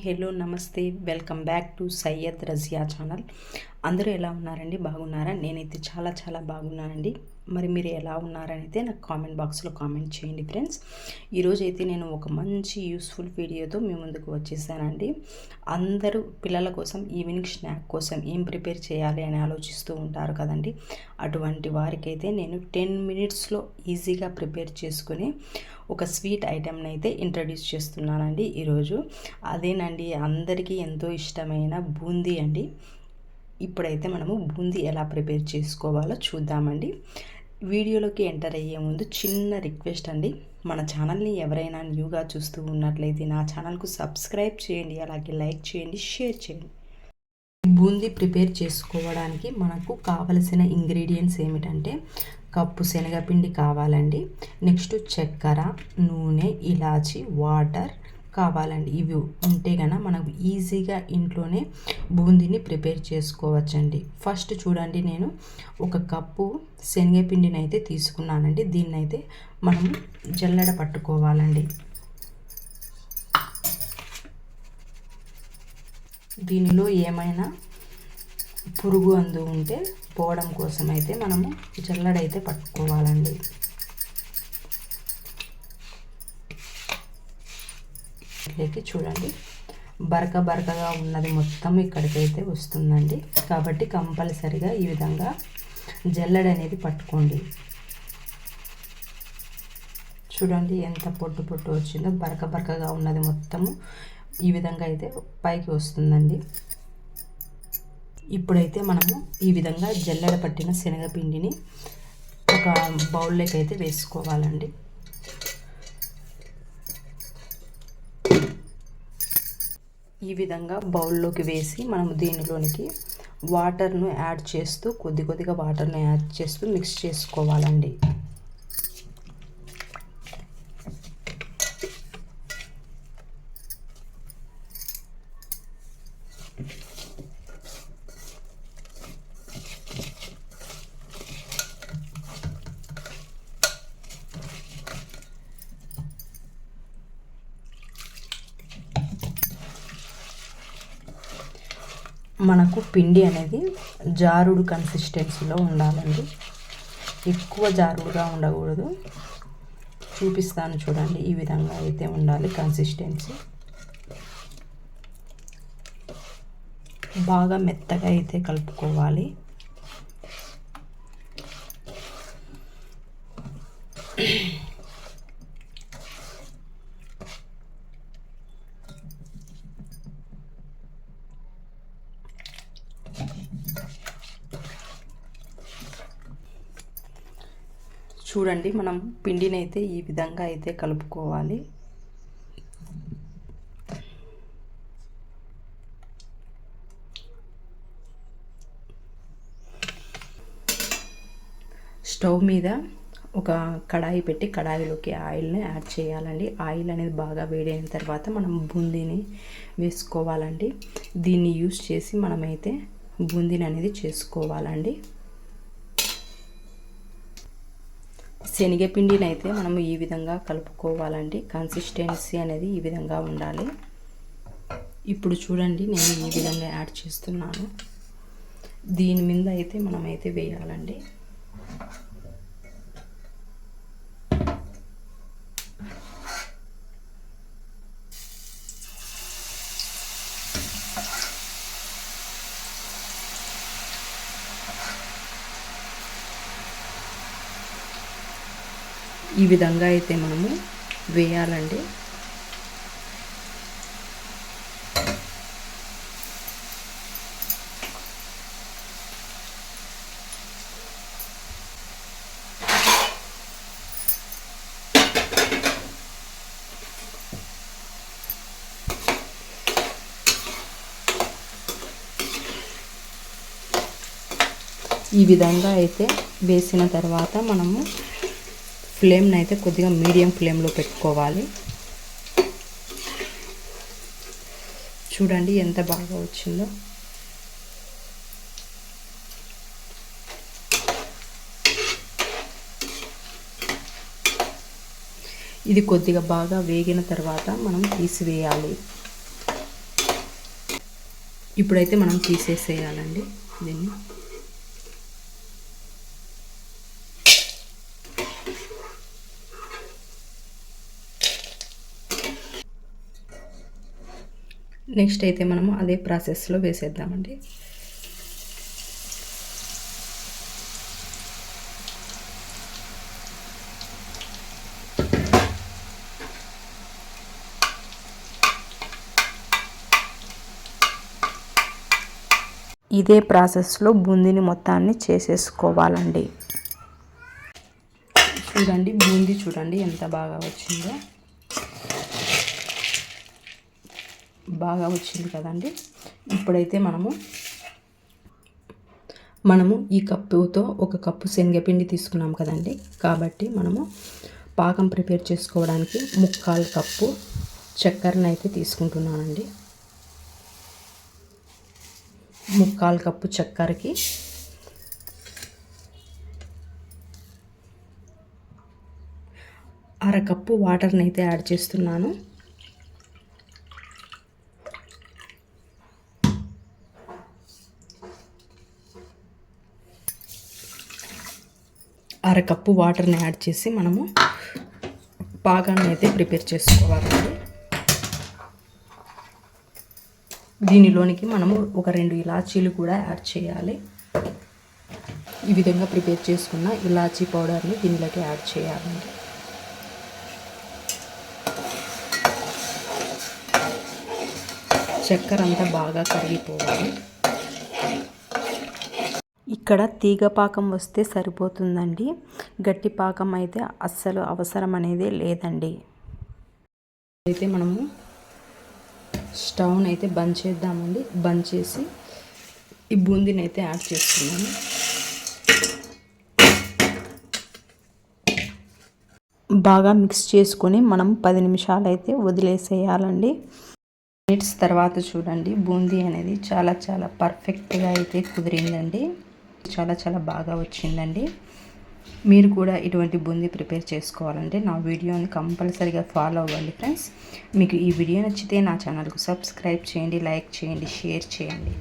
Hello नमस्ते welcome back to Syed Razia channel అందరూ ఎలా ఉన్నారండి? బాగున్నారా? నేనైతే చాలా చాలా బాగున్నానండి. మరి మీరు ఎలా ఉన్నారనైతే నాకు కామెంట్ బాక్స్లో కామెంట్ చేయండి ఫ్రెండ్స్. ఈరోజు అయితే నేను ఒక మంచి యూస్ఫుల్ వీడియోతో మీ ముందుకు వచ్చేసానండి. అందరూ పిల్లల కోసం ఈవినింగ్ స్నాక్ కోసం ఏం ప్రిపేర్ చేయాలి అని ఆలోచిస్తూ ఉంటారు కదండి. అటువంటి వారికైతే నేను టెన్ మినిట్స్లో ఈజీగా ప్రిపేర్ చేసుకుని ఒక స్వీట్ ఐటెంని అయితే ఇంట్రడ్యూస్ చేస్తున్నానండి ఈరోజు. అదేనండి అందరికీ ఎంతో ఇష్టమైన బూందీ అండి. ఇప్పుడైతే మనము బూందీ ఎలా ప్రిపేర్ చేసుకోవాలో చూద్దామండి. వీడియోలోకి ఎంటర్ అయ్యే ముందు చిన్న రిక్వెస్ట్ అండి. మన ఛానల్ని ఎవరైనా న్యూగా చూస్తూ ఉన్నట్లయితే నా ఛానల్కు సబ్స్క్రైబ్ చేయండి అలాగే లైక్ చేయండి షేర్ చేయండి. బూందీ ప్రిపేర్ చేసుకోవడానికి మనకు కావలసిన ఇంగ్రీడియంట్స్ ఏమిటంటే కప్పు శనగపిండి కావాలండి. నెక్స్ట్ చక్కెర నూనె ఇలాచి వాటర్ కావాలండి. ఇవి ఉంటే కనుక మనకు ఈజీగా ఇంట్లోనే బూందీని ప్రిపేర్ చేసుకోవచ్చండి. ఫస్ట్ చూడండి నేను ఒక కప్పు శనగపిండిని అయితే తీసుకున్నానండి. దీన్ని అయితే మనం జల్లెడ పట్టుకోవాలండి. దీనిలో ఏమైనా పురుగు అందు ఉంటే పోవడం కోసం అయితే మనము జల్లడైతే పట్టుకోవాలండి. ఇట్లకి చూడండి. బరక బరకగా ఉన్నది మొత్తం ఇక్కడికైతే వస్తుందండి. కాబట్టి కంపల్సరిగా ఈ విధంగా జల్లెడ అనేది పట్టుకోండి. చూడండి ఎంత పొట్టు పొట్టు వచ్చిందో. బరక బరకగా ఉన్నది మొత్తము ఈ విధంగా అయితే పైకి వస్తుందండి. ఇప్పుడైతే మనము ఈ విధంగా జల్లెడ పట్టిన శనగపిండిని ఒక బౌల్లోకి అయితే వేసుకోవాలండి. ఈ విధంగా బౌల్లోకి వేసి మనము దీనిలోనికి వాటర్ను యాడ్ చేస్తూ కొద్ది కొద్దిగా వాటర్ను యాడ్ చేస్తూ మిక్స్ చేసుకోవాలండి. మనకు పిండి అనేది జారుడు కన్సిస్టెన్సీలో ఉండాలండి. ఎక్కువ జారుడుగా ఉండకూడదు. చూపిస్తాను చూడండి ఈ విధంగా అయితే ఉండాలి కన్సిస్టెన్సీ బాగా మెత్తగా అయితే కలుపుకోవాలి. చూడండి మనం పిండిని అయితే ఈ విధంగా అయితే కలుపుకోవాలి. స్టవ్ మీద ఒక కడాయి పెట్టి కడాయిలోకి ఆయిల్ని యాడ్ చేయాలండి. ఆయిల్ అనేది బాగా వేడైన తర్వాత మనం బూందీని వేసుకోవాలండి. దీన్ని యూస్ చేసి మనమైతే బూందీని అనేది చేసుకోవాలండి. శనగపిండిని అయితే మనం ఈ విధంగా కలుపుకోవాలండి. కన్సిస్టెన్సీ అనేది ఈ విధంగా ఉండాలి. ఇప్పుడు చూడండి నేను ఈ విధంగా యాడ్ చేస్తున్నాను. దీని మీద అయితే మనమైతే వేయాలండి. ఈ విధంగా అయితే మనము వేయాలండి. ఈ విధంగా అయితే వేసిన తర్వాత మనము ఫ్లేమ్ని అయితే కొద్దిగా మీడియం ఫ్లేమ్లో పెట్టుకోవాలి. చూడండి ఎంత బాగా వచ్చిందో. ఇది కొద్దిగా బాగా వేగిన తర్వాత మనం తీసివేయాలి. ఇప్పుడైతే మనం తీసేసేయాలండి దీన్ని. నెక్స్ట్ అయితే మనము అదే ప్రాసెస్లో వేసేద్దామండి. ఇదే ప్రాసెస్లో బూందీని మొత్తాన్ని చేసేసుకోవాలండి. చూడండి బూందీ చూడండి ఎంత బాగా వచ్చిందో. బాగా వచ్చింది కదండి. ఇప్పుడైతే మనము మనము ఈ కప్పుతో ఒక కప్పు శనగపిండి తీసుకున్నాం కదండి. కాబట్టి మనము పాకం ప్రిపేర్ చేసుకోవడానికి ముక్కాలు కప్పు చక్కెరను అయితే తీసుకుంటున్నానండి. ముక్కాలు కప్పు చక్కెరకి అరకప్పు వాటర్ని అయితే యాడ్ చేస్తున్నాను. అరకప్పు వాటర్ని యాడ్ చేసి మనము పాకాన్ని అయితే ప్రిపేర్ చేసుకోవాలండి దీనిలోనికి మనము ఒక రెండు ఇలాచీలు కూడా యాడ్ చేయాలి. ఈ విధంగా ప్రిపేర్ చేసుకున్న ఇలాచీ పౌడర్ని దీనిలోకి యాడ్ చేయాలండి చక్కెర అంతా బాగా కరిగిపోవాలి. ఇక్కడ తీగ పాకం వస్తే సరిపోతుందండి. గట్టి పాకం అయితే అస్సలు అవసరం అనేది లేదండి. అయితే మనము స్టవ్ని అయితే బంద్ చేద్దామండి. బంద్ చేసి ఈ బూందీని అయితే యాడ్ చేస్తున్నాను బాగా మిక్స్ చేసుకొని మనం పది నిమిషాలు అయితే వదిలేసేయాలండి. మినిట్స్ తర్వాత చూడండి బూందీ అనేది చాలా చాలా పర్ఫెక్ట్గా అయితే కుదిరిందండి. చాలా చాలా బాగా వచ్చిందండి. మీరు కూడా ఇటువంటి బూందీ ప్రిపేర్ చేసుకోవాలంటే నా వీడియోని కంపల్సరీగా ఫాలో అవ్వండి ఫ్రెండ్స్. మీకు ఈ వీడియో నచ్చితే నా ఛానల్కు సబ్స్క్రైబ్ చేయండి లైక్ చేయండి షేర్ చేయండి.